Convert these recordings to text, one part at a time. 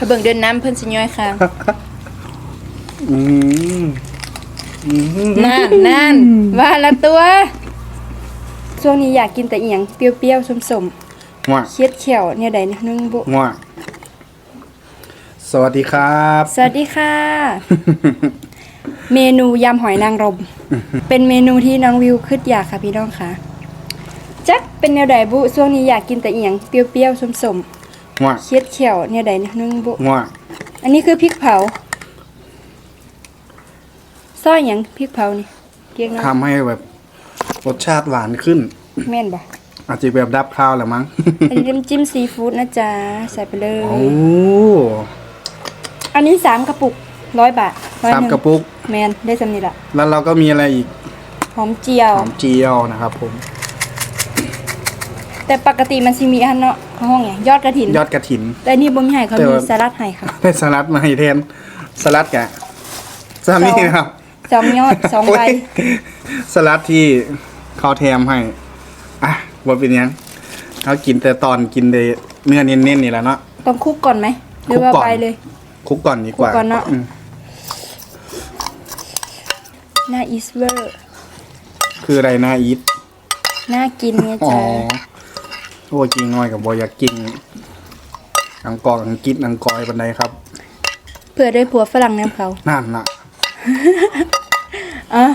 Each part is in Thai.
ถ้าเบิ่งเดินน้ำเพิ่นสิย้อยค่ะ อืมอืมนั่นนั่นว่าละตัวช่วงนี้อยากกินแต่อีหยังเปรี้ยวๆส้มง่วงๆเคียดเขียวเนี่ยใดนิดนึงบุง่วงสวัสดีครับ สวัสดีค่ะ เมนูยำหอยนางรม เป็นเมนูที่น้องวิวคิดอยากค่ะพี่น้องค่ะจักเป็นแนวใดบุช่วงนี้อยากกินแต่อีหยังเปรี้ยวๆส้ม ง่วงๆเคียดเขียวเนี่ยใดนิดนึงบุง่วงอันนี้คือพริกเผาซอยหยังพริกเผานี่เกียงน้อยทำให้แบบรสชาติหวานขึ้น แม่นบ่อาจจะแบบดับข้าวแหละมั้งอันนี้น้ำจิ้มซีฟู้ดนะจ๊ะใส่ไปเลยโอ้อันนี้สามกระปุกร้อยบาทร้อยสามหนึ่งกระปุก แมนได้สำนีละแล้วเราก็มีอะไรอีก หอมเจียว หอมเจียวนะครับผม แต่ปกติมันสิมีอันเนาะห้องไงยอดกระถินยอดกระถิน แต่นี่บ่มีให้เขาแต่มีว่าสลัดให้ค่ะได้สลัดมาให้แทนสลัดแกะสามีนะครับสองยอดสองใบโยสลัดที่เขาแถมให้อะว่าเป็นหยังเขากินแต่ตอนกินแต่เนื้อเน้นๆนี่แหละเนาะต้องคลุกก่อนไหมหรือว่าคลุกก่อนไปเลยคลุกก่อนดีกว่าคลุกก่อนเนอะมหน้าอีสเวอร์ คืออะไรนะอีทน่ากินไงอ๋อจ๊ะ โอ้จริงน้อยกับบอยากกินอังกอร์อังกฤษอังกอยบันไดครับ เพื่อได้ผัวฝรั่งน้ำเขานั่นน่ะอะ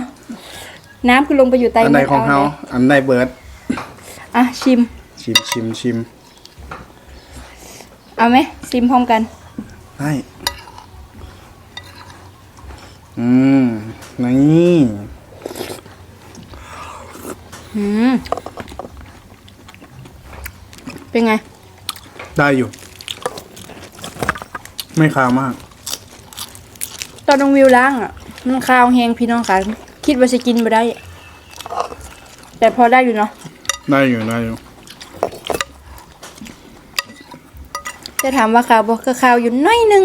น้ำคือลงไปอยู่ใต้อันใดของมืเขาอันใดเบิร์ดอะชิม ชิมชิมชิมเอาไหมชิมพร้อมกันได้อืมนี่อืม เป็นไง ได้อยู่ ไม่คาวมาก ตอนน้องวิวล้างอะ มันคาวแหงพี่น้องค่ะคิดว่าจะกินไม่ได้ แต่พอได้อยู่เนาะได้อยู่ได้อยู่ จะถามว่าคาวบ่ก็คาวอยู่หน้อยหนึง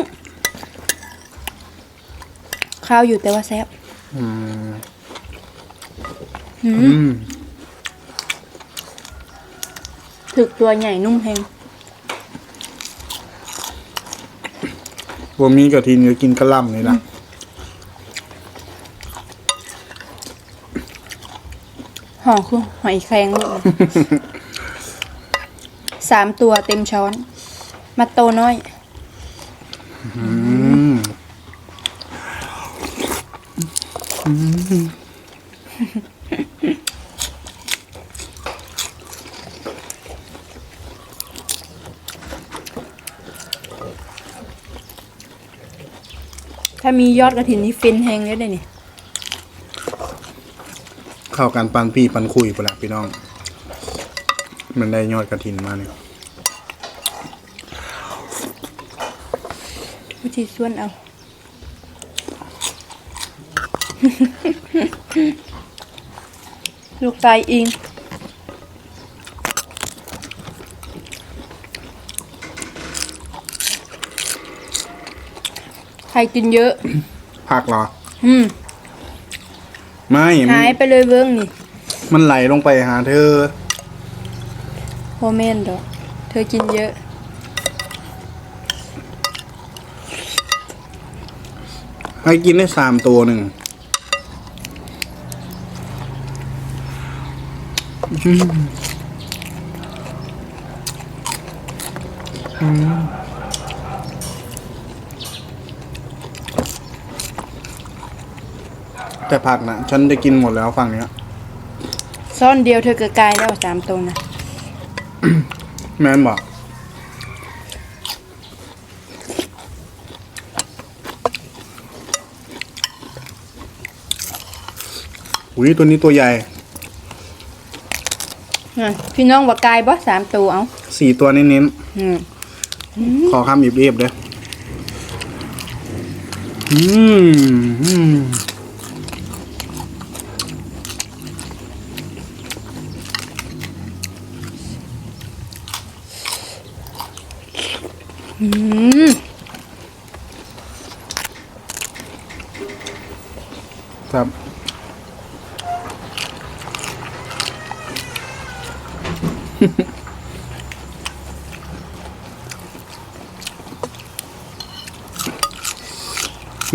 คาวอยู่แต่ว่าแซ่บอืมหืมอืม ถึกตัวใหญ่นุ่มแหงบัวมีกระทินก็กินกระหลำเลยนะห่อคือหอยแครงลูกเลยสามตัวเต็มช้อน มาโตน้อย อืม ถ้ามียอดกระถินนี่ฟินแหงเลยเด้นี่เข้ากันปันพี่ปันคุยไปแหละพี่น้อง มันได้ยอดกระถินมาเนี่ยวิธีส่วนเอาลูกตายอิง รกินเยอะ ผักเหรอ อืมไม่มัหานยไปเลยเบิ้งนี่มันไหลลงไปหาเธอโฮเมนดอกเธอกินเยอะ ให้กินได้สามตัวหนึ่งอืมอืม แต่ผักนะฉันได้กินหมดแล้วฝั่งเนี้ยซ่อนเดียวเธอเกิดกายแล้วสามตัวนะแม่นบอกอุ้ยตัวนี้ตัวใหญ่อะพี่น้องว่ากายบ่สามตัวเอาสี่ตัวเน้นอืมๆขอคำอีบเรียบๆเลยอืมอืม อืมครับ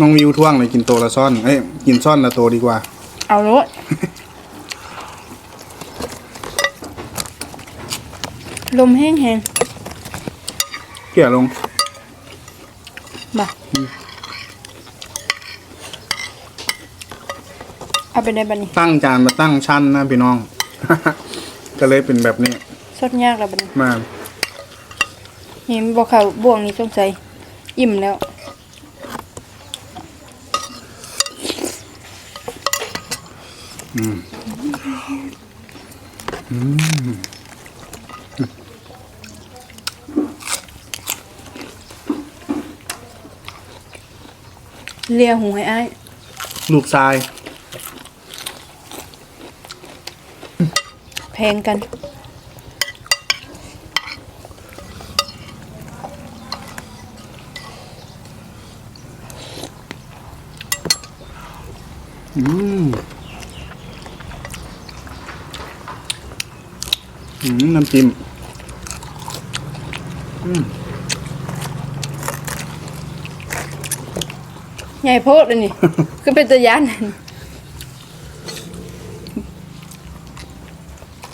น้องวิวท่วงเลยกินโตวละซ่อน เอ้ย กินซ่อนละโตวดีกว่า เอารถลมแห้งแห้ง เกี่ยลงๆบ่เอาไปได้บันนี้ ตั้งจานมาตั้งชั้นนะพี่น้อง ก็เลยเป็นแบบนี้สดยากแล้วบันนี้มานี่บอกเขาบ่วงนี้สงสัยอิ่มแล้ว เลียหูให้อ้ายลูกทราย แพงกัน อืมอืมน้ำจิ้ม ใหญ่โพดเลยนี่คือเป็นตัวยาน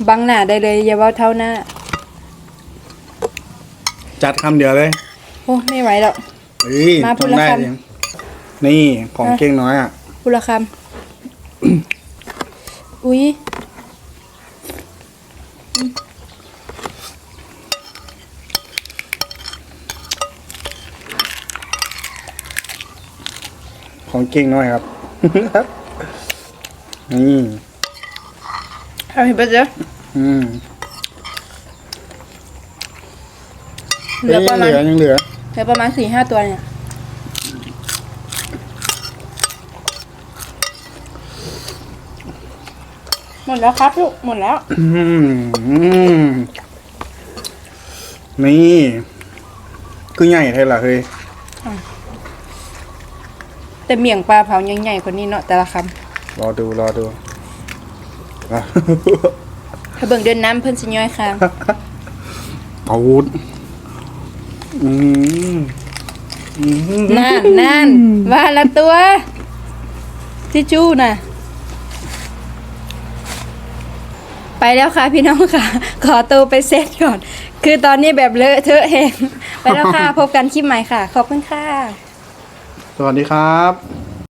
บังหน้าได้เลย อย่าเว้าเท่าหน้า จัดคำเดียวเลยโอ้ไม่ไหวแล้ว เฮ้ยมาพูต้อดงละได้คำยังนี่ของเก่งน้อยอะ พูดละคำ อุ๊ย ของเก่งน้อยครับ นี่เอาให้เบิดเด้ออืมเหลือประมาเหณลือยังเหลือเหลือประมาณสี่ห้าตัวเนี่ยหมดแล้วครับลูกหมดแล้วอืมอืมนี่ คือใหญ่ไทยล่ะเฮ้ย แต่เมี่ยงปลาเผายังใหญ่กว่านี้เนาะแต่ละครอดูรอดูอะำถ้าเบิ่งเดินน้ำเพิ่นสิย้อยคางอาวุธอืมอืมนั่นนั่นว่าละตัวทิชชู่น่ะ ไปแล้วค่ะพี่น้องค่ะ ขอตัวไปเซตก่อน คือตอนนี้แบบเลอะเทอะแหงไปแล้วค่ะ พบกันคลิปใหม่ค่ะ ขอบคุณค่ะส วัสดีครับ